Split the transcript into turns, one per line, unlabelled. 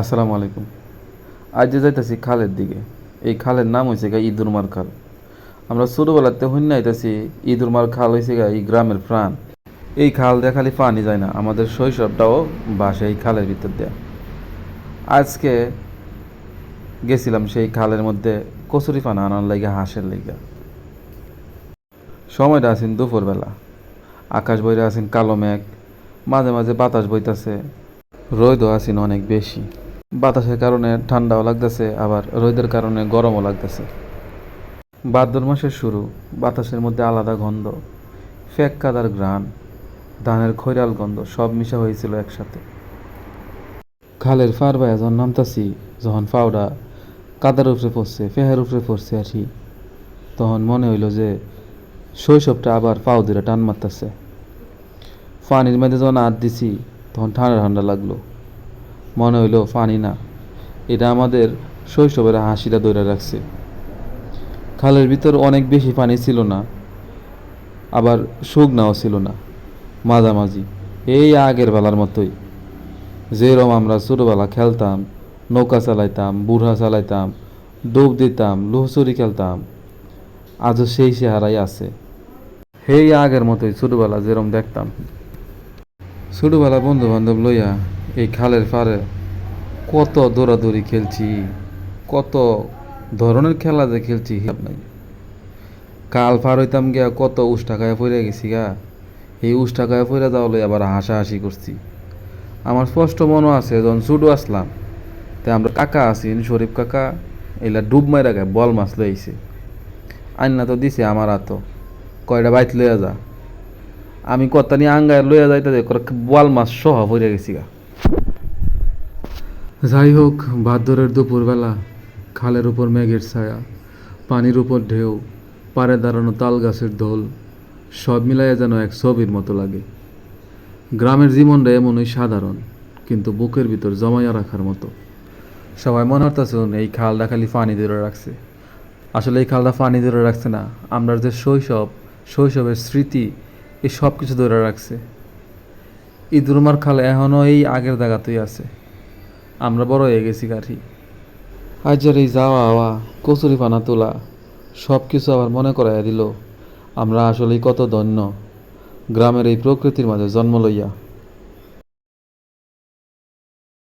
আসসালামু আলাইকুম। আজ যে যাইতেছি খালের দিকে, এই খালের নাম হয়েছে গা ইদুরমার খাল। আমরা ছোটোবেলাতে হইন আইতেছি ইদুরমার খাল হয়েছে গা এই গ্রামের প্রাণ। এই খাল দিয়ে খালি পানি যায় না, আমাদের শৈশবটাও বাসে এই খালের ভিতর দেয়া। আজকে গেছিলাম সেই খালের মধ্যে কচুরি পানা আনার লাগে হাঁসের লেগা সময়টা আছেন দুপুরবেলা। আকাশ বইরে আছেন কালো মেঘ, মাঝে মাঝে বাতাস বইতাছে। রোদও আছেন অনেক বেশি। বাতাসের কারণে ঠান্ডাও লাগতেছে, আবার রোদের কারণে গরমও লাগতেছে। ভাদ্র মাসের শুরু, বাতাসের মধ্যে আলাদা গন্ধ, ফেক কাদার গ্রান ধানের খৈরাল গন্ধ, সব মিশা হয়েছিল একসাথে। খালের ফার বায়া যখন নামতাছি, যখন ফাউডা কাদার উপরে পড়ছে, ফেহের উপরে পড়ছে কি, তখন মনে হইল যে শৈশবটা আবার ধরে টান মারতেছে। পানির মধ্যে যখন হাত দিছি তখন ঠান্ডা ঠান্ডা লাগল। মনে হইল পানি না, এটা আমাদের শৈশবের হাসিটা ধরে রাখছে। খালের ভিতর অনেক বেশি পানি ছিল না, আবার শুকনাও ছিল না, মাঝামাঝি, এই আগের বেলার মতোই। যেরম আমরা ছোটোবেলা খেলতাম, নৌকা চালাইতাম, বুড়া চালাইতাম, ডুব দিতাম, লুহচুরি খেলতাম, আজও সেই চেহারাই আছে। সেই আগের মতোই ছোটোবেলা যেরম দেখতাম। ছোটোবেলা বন্ধু বান্ধব লইয়া এই খালের পারে কত দৌড়াদৌড়ি খেলছি, কত ধরনের খেলা যে খেলছি, হিসাব নাই। কাল পার হইতাম গিয়া কত উষ্টা খায়া পড়ে গেছি গা। এই উষ্টা খায়া পড়ে যাওয়া আবার হাসাহাসি করছি। আমার স্পষ্ট মনে আছে, যখন ছুটু আসলাম, তে আমরা কাকা আছি, শরীফ কাকা, এলা ডুব মাইরা গায়ে বল মাছ লইছে। আইনা তো দিছে আমার হাত। কয়টা বাইত লইয়া যা। আমি কত্তা নিয়ে আঙ্গায় লইয়া যাইতে বল মাছ সহ পড়ে গেছি গা যাই হোক ভাদ্রের দুপুরবেলা খালের উপর মেঘের ছায়া, পানির উপর ঢেউ, পাড়ে দাঁড়ানো তাল গাছের দোল, সব মিলাইয়া যেন এক ছবির মতো লাগে। গ্রামের জীবনটা এমনই সাধারণ, কিন্তু বুকের ভিতর জমাইয়া রাখার মতো। সবাই মনে হতেছে এই খালটা খালি পানি ধরে রাখছে। আসলে এই খালটা পানি ধরে রাখছে না আমরা যে শৈশব, শৈশবের স্মৃতি এই সব কিছু ধরে রাখছে। এই দুর্মার খাল এখনও এই আগের জায়গাতেই আছে। আমরা বড় হয়ে গেছি কাঠি। আজের এই যাওয়া আওয়া, কচুরি পানা তোলা সব কিছু আবার মনে করাইয়া দিল, আমরা আসলেই কত ধন্য। গ্রামের এই প্রকৃতির মাঝে জন্ম লইয়া।